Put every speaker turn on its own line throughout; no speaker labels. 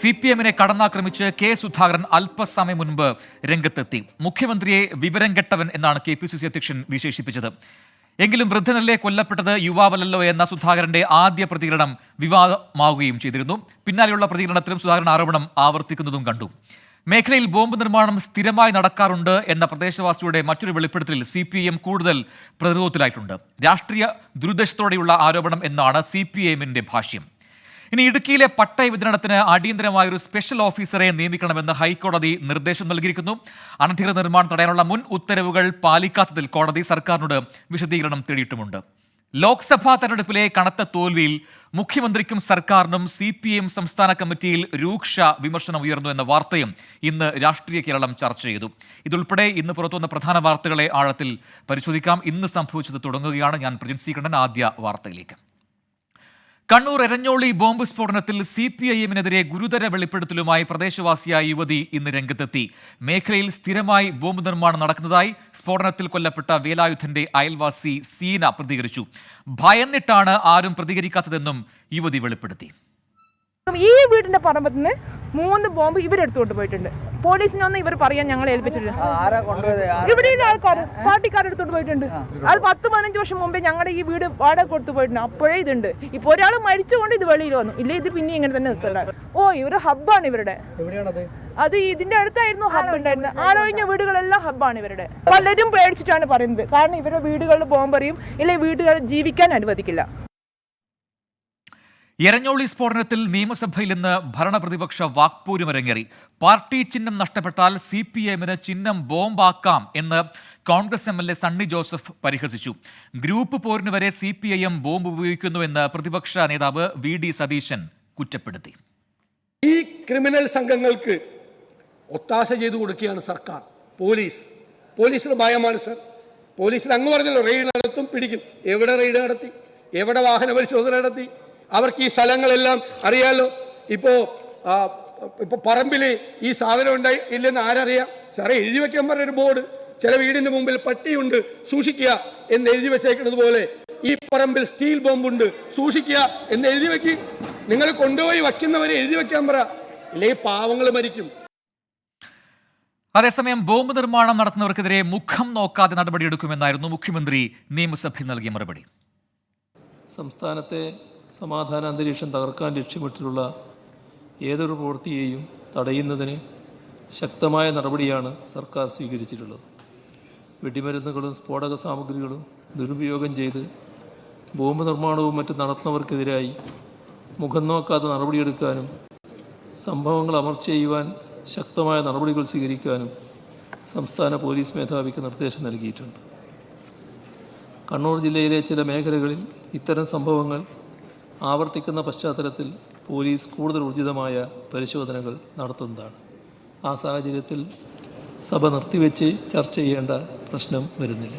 C P എമ്മിനെ കടന്നാക്രമിച്ച് K Sudhakaran അല്പസമയം മുൻപ് രംഗത്തെത്തി. മുഖ്യമന്ത്രിയെ വിവരം കെട്ടവൻ എന്നാണ് കെ പി സി സി അധ്യക്ഷൻ വിശേഷിപ്പിച്ചത്. എങ്കിലും വൃദ്ധനല്ലേ കൊല്ലപ്പെട്ടത് യുവാവല്ലല്ലോ എന്ന സുധാകരന്റെ ആദ്യ പ്രതികരണം വിവാദമാവുകയും ചെയ്തിരുന്നു. പിന്നാലെയുള്ള പ്രതികരണത്തിലും സുധാകരൻ ആരോപണം ആവർത്തിക്കുന്നതും കണ്ടു. മേഖലയിൽ ബോംബ് നിർമ്മാണം സ്ഥിരമായി നടക്കാറുണ്ട് എന്ന പ്രദേശവാസിയുടെ മറ്റൊരു വെളിപ്പെടുത്തലിൽ സി പി എം കൂടുതൽ പ്രതിരോധത്തിലായിട്ടുണ്ട്. രാഷ്ട്രീയ ദുരുദ്ദേശത്തോടെയുള്ള ആരോപണം എന്നാണ് സി പി എമ്മിന്റെ ഭാഷ്യം. ഇനി ഇടുക്കിയിലെ പട്ടയ വിതരണത്തിന് അടിയന്തരമായ ഒരു സ്പെഷ്യൽ ഓഫീസറെ നിയമിക്കണമെന്ന് ഹൈക്കോടതി നിർദ്ദേശം നൽകിയിരിക്കുന്നു. അനധികൃത നിർമ്മാണം തടയാനുള്ള മുൻ ഉത്തരവുകൾ പാലിക്കാത്തതിൽ കോടതി സർക്കാരിനോട് വിശദീകരണം തേടിയിട്ടുമുണ്ട്. ലോക്സഭാ തെരഞ്ഞെടുപ്പിലെ കനത്ത തോൽവിയിൽ മുഖ്യമന്ത്രിക്കും സർക്കാരിനും സി പി എം സംസ്ഥാന കമ്മിറ്റിയിൽ രൂക്ഷ വിമർശനം ഉയർന്നു എന്ന വാർത്തയും ഇന്ന് രാഷ്ട്രീയ കേരളം ചർച്ച ചെയ്തു. ഇതുൾപ്പെടെ ഇന്ന് പുറത്തുവന്ന പ്രധാന വാർത്തകളെ ആഴത്തിൽ പരിശോധിക്കാം. ഇന്ന് സംഭവിച്ചത് തുടങ്ങുകയാണ് ഞാൻ പ്രജൻസി കണ്ണൻ. ആദ്യ വാർത്തയിലേക്ക്. കണ്ണൂർ എരഞ്ഞോളി ബോംബ് സ്ഫോടനത്തിൽ സി പി ഐ എമ്മിനെതിരെ ഗുരുതര വെളിപ്പെടുത്തലുമായി പ്രദേശവാസിയായ യുവതി ഇന്ന് രംഗത്തെത്തി. മേഖലയിൽ സ്ഥിരമായി ബോംബ് നിർമ്മാണം നടക്കുന്നതായി സ്ഫോടനത്തിൽ കൊല്ലപ്പെട്ട വേലായുധന്റെ അയൽവാസി സീന പ്രതികരിച്ചു. ഭയന്നിട്ടാണ് ആരും പ്രതികരിക്കാത്തതെന്നും യുവതി വെളിപ്പെടുത്തി.
ഈ വീടിന്റെ പറമ്പത്ത് നിന്ന് മൂന്ന് ബോംബ് ഇവരെടുത്തുകൊണ്ട് പോയിട്ടുണ്ട്. പോലീസിനൊന്നും ഇവർ പറയാൻ ഞങ്ങളെ ഏൽപ്പിച്ചിട്ടുണ്ട് ഇവിടെയുള്ള ആൾക്കാർ പാർട്ടിക്കാരെടുത്തോണ്ട് പോയിട്ടുണ്ട്. അത് പത്ത് പതിനഞ്ച് വർഷം മുമ്പേ ഞങ്ങളുടെ ഈ വീട് വാടക കൊടുത്തു പോയിട്ടുണ്ട്. അപ്പോഴേ ഇതുണ്ട്. ഇപ്പൊ ഒരാൾ മരിച്ചുകൊണ്ട് ഇത് വെളിയിൽ വന്നു. ഇല്ല ഇത് പിന്നെ ഇങ്ങനെ തന്നെ നിൽക്കണ്ട. ഓ ഇവർ ഹബ്ബാണ് ഇവരുടെ. അത് ഇതിന്റെ അടുത്തായിരുന്നു ഹബ്ബ് ഉണ്ടായിരുന്നത്. ആളൊഴിഞ്ഞ വീടുകളെല്ലാം ഹബ്ബാണ് ഇവരുടെ. പലരും പേടിച്ചിട്ടാണ് പറയുന്നത്. കാരണം ഇവരുടെ വീടുകളിൽ ബോംബറിയും ഇല്ലെ വീടുകളിൽ ജീവിക്കാൻ അനുവദിക്കില്ല.
എരഞ്ഞോളി സ്ഫോടനത്തിൽ നിയമസഭയിൽ ഇന്ന് ഭരണപ്രതിപക്ഷ വാക്പോരുമരങ്ങേറി പാർട്ടി ചിഹ്നം നഷ്ടപ്പെട്ടാൽ സി പി എമ്മിന് ചിഹ്നം ബോംബാക്കാം എന്ന് Congress M L A Sunny Joseph പരിഹസിച്ചു. ഗ്രൂപ്പ് പോരിന് വരെ C P I M bomb ഉപയോഗിക്കുന്നുവെന്ന് പ്രതിപക്ഷ നേതാവ് വി ഡി സതീശൻ കുറ്റപ്പെടുത്തി.
ഈ ക്രിമിനൽ സംഘങ്ങൾക്ക് ഒത്താശ ചെയ്തു കൊടുക്കുകയാണ് സർക്കാർ പോലീസ്. പോലീസിന് ഭയമാണ് സർ. പോലീസിന് അങ്ങ് പറഞ്ഞല്ലോ റെയ്ഡ് നടത്തും പിടിക്കും. എവിടെ റെയ്ഡ് നടത്തി? എവിടെ വാഹന പരിശോധന നടത്തി? അവർക്ക് ഈ സ്ഥലങ്ങളെല്ലാം അറിയാലോ. ഇപ്പോ ആ, ഇപ്പൊ പറമ്പിൽ ഈ സാധനം ഉണ്ടായി ഇല്ലെന്ന് ആരറിയാം? സാറേ എഴുതി വെക്കാൻ പറഞ്ഞൊരു ബോർഡ്. ചില വീടിന്റെ മുമ്പിൽ പട്ടിയുണ്ട് സൂക്ഷിക്കുക എന്ന് എഴുതി വെച്ചേക്കുന്നത് പോലെ. ഈ പറമ്പിൽ സ്റ്റീൽ ബോംബുണ്ട് സൂക്ഷിക്കുക എന്ന് എഴുതി വെക്കി. നിങ്ങൾ കൊണ്ടുപോയി വയ്ക്കുന്നവരെ എഴുതി വെക്കാൻ പറ. ഇല്ലേ പാവങ്ങൾ മരിക്കും.
അതേസമയം ബോംബ് നിർമ്മാണം നടത്തുന്നവർക്കെതിരെ മുഖം നോക്കാതെ നടപടിയെടുക്കുമെന്നായിരുന്നു മുഖ്യമന്ത്രി നിയമസഭയിൽ നൽകിയ മറുപടി.
സംസ്ഥാനത്തെ സമാധാന അന്തരീക്ഷം തകർക്കാൻ ലക്ഷ്യമിട്ടുള്ള ഏതൊരു പ്രവൃത്തിയെയും തടയുന്നതിന് ശക്തമായ നടപടിയാണ് സർക്കാർ സ്വീകരിച്ചിട്ടുള്ളത്. വെടിമരുന്നുകളും സ്ഫോടക സാമഗ്രികളും ദുരുപയോഗം ചെയ്ത് ബോംബ് നിർമ്മാണവും മറ്റ് നടത്തുന്നവർക്കെതിരായി മുഖം നോക്കാതെ നടപടിയെടുക്കാനും സംഭവങ്ങൾ അമർച്ച ചെയ്യുവാൻ ശക്തമായ നടപടികൾ സ്വീകരിക്കാനും സംസ്ഥാന പോലീസ് മേധാവിക്ക് നിർദ്ദേശം നൽകിയിട്ടുണ്ട്. കണ്ണൂർ ജില്ലയിലെ ചില മേഖലകളിൽ ഇത്തരം സംഭവങ്ങൾ ആവർത്തിക്കുന്ന പശ്ചാത്തലത്തിൽ പോലീസ് കൂടുതൽ ഊർജിതമായ പരിശോധനകൾ നടത്തുന്നതാണ്. ആ സാഹചര്യത്തിൽ സഭ നിർത്തിവെച്ച് ചർച്ച ചെയ്യേണ്ട പ്രശ്നം വരുന്നില്ല.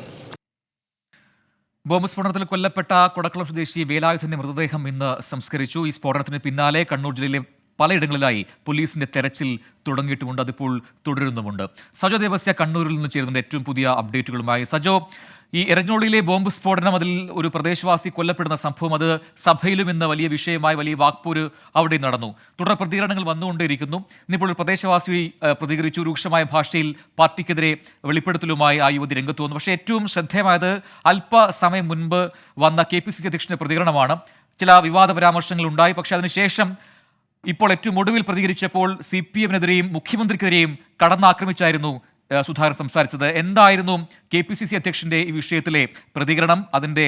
ബോംബ് സ്ഫോടനത്തിൽ കൊല്ലപ്പെട്ട കൊടക്കുളം സ്വദേശി വേലായുധന്റെ മൃതദേഹം ഇന്ന് സംസ്കരിച്ചു. ഈ സ്ഫോടനത്തിന് പിന്നാലെ കണ്ണൂർ ജില്ലയിലെ പലയിടങ്ങളിലായി പോലീസിന്റെ തെരച്ചിൽ തുടങ്ങിയിട്ടുമുണ്ട്. അതിപ്പോൾ തുടരുന്നുമുണ്ട്. സജോ ദേവസ്യ കണ്ണൂരിൽ നിന്ന് ചേരുന്നുണ്ട് ഏറ്റവും പുതിയ അപ്ഡേറ്റുകളുമായി. സജോ ഈ എരഞ്ഞോളിയിലെ ബോംബ് സ്ഫോടനം അതിൽ ഒരു പ്രദേശവാസി കൊല്ലപ്പെടുന്ന സംഭവം അത് സഭയിലും ഇന്ന് വലിയ വിഷയമായി വലിയ വാക്പൂര് അവിടെ നടന്നു. തുടർ പ്രതികരണങ്ങൾ വന്നുകൊണ്ടേയിരിക്കുന്നു. ഇന്നിപ്പോൾ ഒരു പ്രദേശവാസി പ്രതികരിച്ചു. രൂക്ഷമായ ഭാഷയിൽ പാർട്ടിക്കെതിരെ വെളിപ്പെടുത്തലുമായി ആ യുവതി രംഗത്ത് വന്നു. പക്ഷേ ഏറ്റവും ശ്രദ്ധേയമായത് അല്പസമയം മുൻപ് വന്ന കെ പി സി സി പ്രതികരണമാണ്. ചില വിവാദ പരാമർശങ്ങൾ ഉണ്ടായി. പക്ഷേ അതിനുശേഷം ഇപ്പോൾ ഏറ്റവും ഒടുവിൽ പ്രതികരിച്ചപ്പോൾ സി പി എമ്മിനെതിരെയും മുഖ്യമന്ത്രിക്കെതിരെയും കടന്നാക്രമിച്ചായിരുന്നു സുധാകരൻ സംസാരിച്ചത് എന്തായിരുന്നു കെ പി സി സി അധ്യക്ഷന്റെ ഈ വിഷയത്തിലെ പ്രതികരണം അതിന്റെ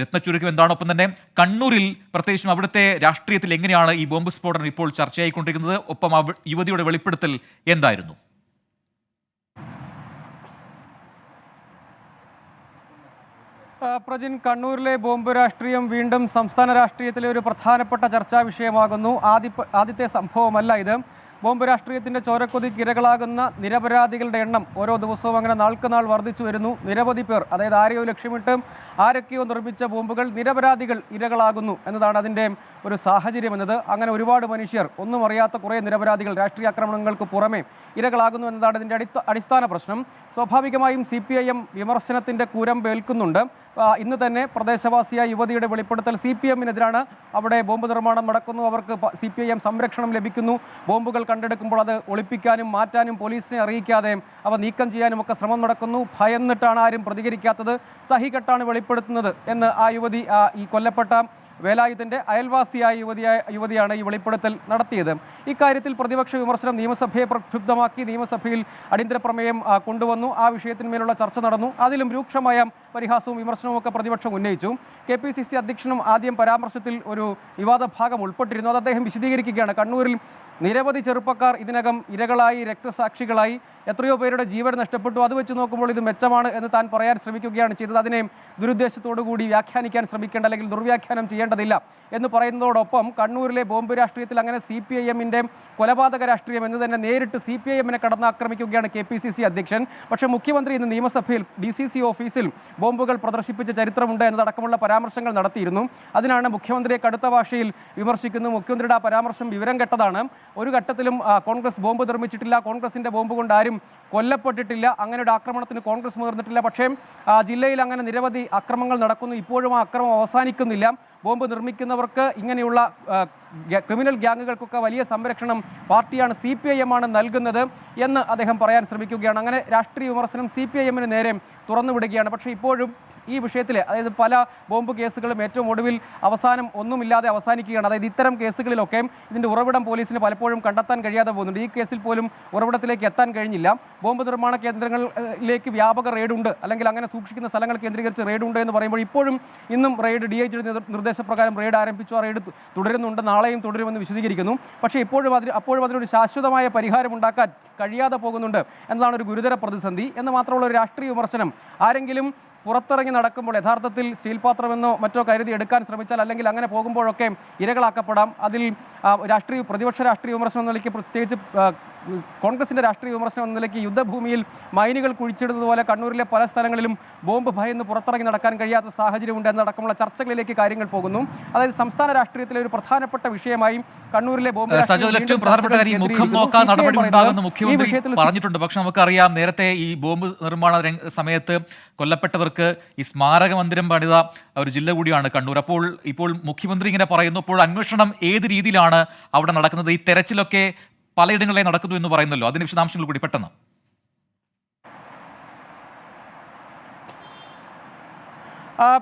രത്നച്ചുരുക്കം എന്താണ്? ഒപ്പം തന്നെ കണ്ണൂരിൽ പ്രത്യേകിച്ചും അവിടുത്തെ രാഷ്ട്രീയത്തിൽ എങ്ങനെയാണ് ഈ ബോംബ് സ്ഫോടനം ഇപ്പോൾ ചർച്ചയായിക്കൊണ്ടിരിക്കുന്നത്? ഒപ്പം യുവതിയുടെ വെളിപ്പെടുത്തൽ എന്തായിരുന്നു?
പ്രജിൻ കണ്ണൂരിലെ ബോംബ് രാഷ്ട്രീയം വീണ്ടും സംസ്ഥാന രാഷ്ട്രീയത്തിലെ ഒരു പ്രധാനപ്പെട്ട ചർച്ചാ വിഷയമാകുന്നു. ആദ്യ ആദ്യത്തെ സംഭവമല്ല ഇത്. ബോംബ് രാഷ്ട്രീയത്തിന്റെ ചോരക്കൊതിക്ക് ഇരകളാകുന്ന നിരപരാധികളുടെ എണ്ണം ഓരോ ദിവസവും അങ്ങനെ നാൾക്ക് നാൾ വർദ്ധിച്ചു വരുന്നു. നിരവധി പേർ അതായത് ആരെയോ ലക്ഷ്യമിട്ട് ആരൊക്കെയോ നിർമ്മിച്ച ബോംബുകൾ നിരപരാധികൾ ഇരകളാകുന്നു എന്നതാണ് അതിന്റെ ഒരു സാഹചര്യം എന്നത്. അങ്ങനെ ഒരുപാട് മനുഷ്യർ ഒന്നും അറിയാത്ത കുറേ നിരപരാധികൾ രാഷ്ട്രീയ ആക്രമണങ്ങൾക്ക് പുറമെ ഇരകളാകുന്നു എന്നതാണ് ഇതിന്റെ അടിസ്ഥാന പ്രശ്നം. സ്വാഭാവികമായും സി പി ഐ എം വിമർശനത്തിന്റെ കൂരം ഏൽക്കുന്നുണ്ട് ആ, ഇന്ന് തന്നെ പ്രദേശവാസിയായ യുവതിയുടെ വെളിപ്പെടുത്തൽ സി പി എമ്മിനെതിരാണ്. അവിടെ ബോംബ് നിർമ്മാണം നടക്കുന്നു. അവർക്ക് സി പി ഐ എം സംരക്ഷണം ലഭിക്കുന്നു. ബോംബുകൾ കണ്ടെടുക്കുമ്പോൾ അത് ഒളിപ്പിക്കാനും മാറ്റാനും പോലീസിനെ അറിയിക്കാതെ അവ നീക്കം ചെയ്യാനും ഒക്കെ ശ്രമം നടക്കുന്നു. ഭയന്നിട്ടാണ് ആരും പ്രതികരിക്കാത്തത്. സഹികെട്ടാണ് വെളിപ്പെടുത്തുന്നത് എന്ന് ആ യുവതി ഈ കൊല്ലപ്പെട്ട വേലായുധന്റെ അയൽവാസിയായ യുവതിയായ യുവതിയാണ് ഈ വെളിപ്പെടുത്തൽ നടത്തിയത്. ഇക്കാര്യത്തിൽ പ്രതിപക്ഷ വിമർശനം നിയമസഭയെ പ്രക്ഷുബ്ധമാക്കി നിയമസഭയിൽ അടിയന്തര പ്രമേയം കൊണ്ടുവന്നു. ആ വിഷയത്തിന്മേലുള്ള ചർച്ച നടന്നു. അതിലും രൂക്ഷമായ പരിഹാസവും വിമർശനവും ഒക്കെ പ്രതിപക്ഷം ഉന്നയിച്ചു. കെ പി സി സി അധ്യക്ഷനും ആദ്യം പരാമർശത്തിൽ ഒരു വിവാദ ഭാഗം ഉൾപ്പെട്ടിരുന്നു. അത് അദ്ദേഹം വിശദീകരിക്കുകയാണ്. കണ്ണൂരിൽ നിരവധി ചെറുപ്പക്കാർ ഇതിനകം ഇരകളായി രക്തസാക്ഷികളായി എത്രയോ പേരുടെ ജീവൻ നഷ്ടപ്പെട്ടു. അത് വെച്ച് നോക്കുമ്പോൾ ഇത് മെച്ചമാണ് എന്ന് താൻ പറയാൻ ശ്രമിക്കുകയാണ് ചെയ്തത്. അതിനെ ദുരുദ്ദേശത്തോടു കൂടി വ്യാഖ്യാനിക്കാൻ ശ്രമിക്കേണ്ട അല്ലെങ്കിൽ ദുർവ്യാഖ്യാനം ചെയ്യേണ്ടതില്ല എന്ന് പറയുന്നതോടൊപ്പം കണ്ണൂരിലെ ബോംബ് രാഷ്ട്രീയത്തിൽ അങ്ങനെ സി പി ഐ എമ്മിന്റെ കൊലപാതക രാഷ്ട്രീയം എന്ന് തന്നെ നേരിട്ട് സി പി ഐ എമ്മിനെ കടന്നാക്രമിക്കുകയാണ് കെ പി സി സി അധ്യക്ഷൻ. പക്ഷേ മുഖ്യമന്ത്രി ഇന്ന് നിയമസഭയിൽ ഡി സി സി ഓഫീസിൽ ബോംബുകൾ പ്രദർശിപ്പിച്ച ചരിത്രമുണ്ട് എന്നതടക്കമുള്ള പരാമർശങ്ങൾ നടത്തിയിരുന്നു. അതിനാണ് മുഖ്യമന്ത്രിയെ കടുത്ത ഭാഷയിൽ വിമർശിക്കുന്നത് മുഖ്യമന്ത്രിയുടെ ആ പരാമർശം വിവരം കെട്ടതാണ്. ഒരു ഘട്ടത്തിലും കോൺഗ്രസ് ബോംബ് നിർമ്മിച്ചിട്ടില്ല. കോൺഗ്രസിന്റെ ബോംബ് കൊണ്ട് ആരും കൊല്ലപ്പെട്ടിട്ടില്ല. അങ്ങനെ ഒരു ആക്രമണത്തിന് കോൺഗ്രസ് മുതിർന്നിട്ടില്ല. പക്ഷേ ജില്ലയിൽ അങ്ങനെ നിരവധി അക്രമങ്ങൾ നടക്കുന്നു. ഇപ്പോഴും ആ അക്രമം അവസാനിക്കുന്നില്ല. ബോംബ് നിർമ്മിക്കുന്നവർക്ക് ഇങ്ങനെയുള്ള ക്രിമിനൽ ഗ്യാങ്ങുകൾക്കൊക്കെ വലിയ സംരക്ഷണം പാർട്ടിയാണ് സി പി ഐ എം ആണ് നൽകുന്നത് എന്ന് അദ്ദേഹം പറയാൻ ശ്രമിക്കുകയാണ്. അങ്ങനെ രാഷ്ട്രീയ വിമർശനം സി പി ഐ എമ്മിന് നേരെ തുറന്നുവിടുകയാണ്. പക്ഷേ ഇപ്പോഴും ഈ വിഷയത്തിൽ അതായത് പല ബോംബ് കേസുകളും ഏറ്റവും ഒടുവിൽ അവസാനം ഒന്നുമില്ലാതെ അവസാനിക്കുകയാണ്. അതായത് ഇത്തരം കേസുകളിലൊക്കെ ഇതിന്റെ ഉറവിടം പോലീസിന് പലപ്പോഴും കണ്ടെത്താൻ കഴിയാതെ പോകുന്നുണ്ട്. ഈ കേസിൽ പോലും ഉറവിടത്തിലേക്ക് എത്താൻ കഴിഞ്ഞില്ല. ബോംബ് നിർമ്മാണ കേന്ദ്രങ്ങളിലേക്ക് വ്യാപക റെയ്ഡുണ്ട്. അല്ലെങ്കിൽ അങ്ങനെ സൂക്ഷിക്കുന്ന സ്ഥലങ്ങൾ കേന്ദ്രീകരിച്ച് റെയ്ഡുണ്ട് എന്ന് പറയുമ്പോൾ ഇപ്പോഴും ഇന്നും റെയ്ഡ് ഡി നിർദ്ദേശപ്രകാരം റെയ്ഡ് ആരംഭിച്ചു. ആ റെയ്ഡ് തുടരുന്നുണ്ട്. നാളെയും തുടരുമെന്ന് വിശദീകരിക്കുന്നു. പക്ഷേ ഇപ്പോഴും അതിന് അപ്പോഴും അതിനൊരു ശാശ്വതമായ പരിഹാരം ഉണ്ടാക്കാൻ കഴിയാതെ പോകുന്നുണ്ട്. എന്നതാണ് ഒരു ഗുരുതര പ്രതിസന്ധി. എന്ന് മാത്രമുള്ള ഒരു രാഷ്ട്രീയ വിമർശനം. ആരെങ്കിലും പുറത്തിറങ്ങി നടക്കുമ്പോൾ യഥാർത്ഥത്തിൽ സ്റ്റീൽ പാത്രമെന്നോ മറ്റോ കരുതി എടുക്കാൻ ശ്രമിച്ചാൽ അല്ലെങ്കിൽ അങ്ങനെ പോകുമ്പോഴൊക്കെ ഇരകളാക്കപ്പെടാം. അതിൽ രാഷ്ട്രീയ പ്രതിപക്ഷ രാഷ്ട്രീയ വിമർശനം നിലയ്ക്ക് പ്രത്യേകിച്ച് ആ, കോൺഗ്രസിന്റെ രാഷ്ട്രീയ വിമർശനം എന്ന നിലയ്ക്ക് യുദ്ധഭൂമിയിൽ മൈനുകൾ കുഴിച്ചിടുന്നതുപോലെ കണ്ണൂരിലെ പല സ്ഥലങ്ങളിലും ബോംബ് ഭയന്ന് പുറത്തിറങ്ങി നടക്കാൻ കഴിയാത്ത സാഹചര്യമുണ്ട് എന്നടക്കമുള്ള ചർച്ചകളിലേക്ക് കാര്യങ്ങൾ പോകുന്നു. അതായത് സംസ്ഥാന രാഷ്ട്രീയത്തിലെ ഒരു പ്രധാനപ്പെട്ട വിഷയമായി കണ്ണൂരിലെ ബോംബ്
പ്രധാനപ്പെട്ട കാര്യം മുഖം. നോക്കാൻ നടപടി
പറയുന്നത്
മുഖ്യമന്ത്രി പറഞ്ഞിട്ടുണ്ട്. പക്ഷെ നമുക്കറിയാം നേരത്തെ ഈ ബോംബ് നിർമ്മാണ സമയത്ത് കൊല്ലപ്പെട്ടവർക്ക് ഈ സ്മാരക മന്ദിരം പണിത ഒരു ജില്ല കൂടിയാണ് കണ്ണൂർ. അപ്പോൾ ഇപ്പോൾ മുഖ്യമന്ത്രി ഇങ്ങനെ പറയുന്നു അപ്പോൾ അന്വേഷണം ഏത് രീതിയിലാണ് അവിടെ നടക്കുന്നത്? ഈ തെരച്ചിലൊക്കെ പലയിടങ്ങളിലെ നടക്കുന്നു എന്ന് പറയുന്നല്ലോ. അതിന് വിശദാംശങ്ങൾ കൂടി പെട്ടെന്ന്.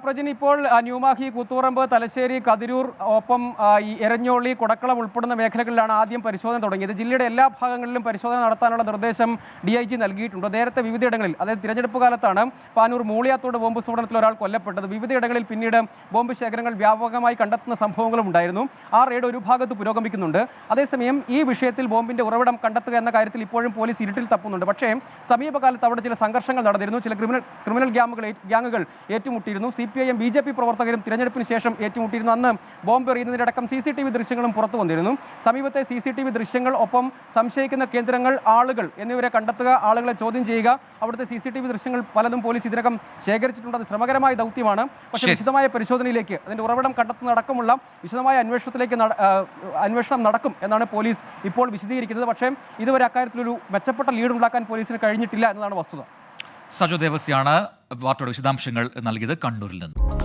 പ്രജിൻ ഇപ്പോൾ ന്യൂമാഹി കൂത്തുപറമ്പ് തലശ്ശേരി കതിരൂർ ഒപ്പം ഈ എരഞ്ഞോളി കൊടക്കളം ഉൾപ്പെടുന്ന മേഖലകളിലാണ് ആദ്യം പരിശോധന തുടങ്ങിയത്. ജില്ലയുടെ എല്ലാ ഭാഗങ്ങളിലും പരിശോധന നടത്താനുള്ള നിർദ്ദേശം ഡി ഐ ജി നൽകിയിട്ടുണ്ട്. നേരത്തെ വിവിധയിടങ്ങളിൽ അതായത് തിരഞ്ഞെടുപ്പ് കാലത്താണ് പാനൂർ മൂളിയാത്തോട് ബോംബ് സ്ഫോടനത്തിൽ ഒരാൾ കൊല്ലപ്പെട്ടത്. വിവിധയിടങ്ങളിൽ പിന്നീട് ബോംബ് ശേഖരങ്ങൾ വ്യാപകമായി കണ്ടെത്തുന്ന സംഭവങ്ങളും ഉണ്ടായിരുന്നു. ആ റെയ്ഡ് ഒരു ഭാഗത്ത് പുരോഗമിക്കുന്നുണ്ട്. അതേസമയം ഈ വിഷയത്തിൽ ബോംബിന്റെ ഉറവിടം കണ്ടെത്തുക എന്ന കാര്യത്തിൽ ഇപ്പോഴും പോലീസ് ഇരുട്ടിൽ തപ്പുന്നുണ്ട്. പക്ഷേ സമീപകാലത്ത് അവിടെ ചില സംഘർഷങ്ങൾ നടന്നിരുന്നു. ചില ക്രിമിനൽ ക്രിമിനൽ ഗ്യാങ്ങുകൾ ഗ്യാങ്ങുകൾ ഏറ്റുമുട്ടിയിരുന്നു. C P I M B J P പ്രവർത്തകരും തിരഞ്ഞെടുപ്പിന് ശേഷം ഏറ്റുമുട്ടിയിരുന്നു. അന്ന് ബോംബ് എറിയുന്നതിനടക്കം സി സി ടി വി ദൃശ്യങ്ങളും പുറത്തു വന്നിരുന്നു. സമീപത്തെ സി സി ടി വി ദൃശ്യങ്ങൾ ഒപ്പം സംശയിക്കുന്ന കേന്ദ്രങ്ങൾ ആളുകൾ എന്നിവരെ കണ്ടെത്തുക ആളുകളെ ചോദ്യം ചെയ്യുക. അവിടുത്തെ സി സി ടി വി ദൃശ്യങ്ങൾ പലതും പോലീസ് ഇതിനകം ശേഖരിച്ചിട്ടുണ്ട്. അത് ശ്രമകരമായ ദൗത്യമാണ്. പക്ഷേ വിശദമായ പരിശോധനയിലേക്ക് അതിന്റെ ഉറവിടം കണ്ടെത്തുന്നതടക്കമുള്ള വിശദമായ അന്വേഷണത്തിലേക്ക് അന്വേഷണം നടക്കും എന്നാണ് പോലീസ് ഇപ്പോൾ വിശദീകരിക്കുന്നത്. പക്ഷേ ഇതുവരെ അക്കാര്യത്തിലൊരു മെച്ചപ്പെട്ട ലീഡ് ഉണ്ടാക്കാൻ പോലീസിന് കഴിഞ്ഞിട്ടില്ല എന്നതാണ് വസ്തുത.
സജോ ദേവസ്യാണ്. വാർത്തയുടെ വിശദാംശങ്ങൾ നൽകിയത് കണ്ണൂരിൽ നിന്ന്.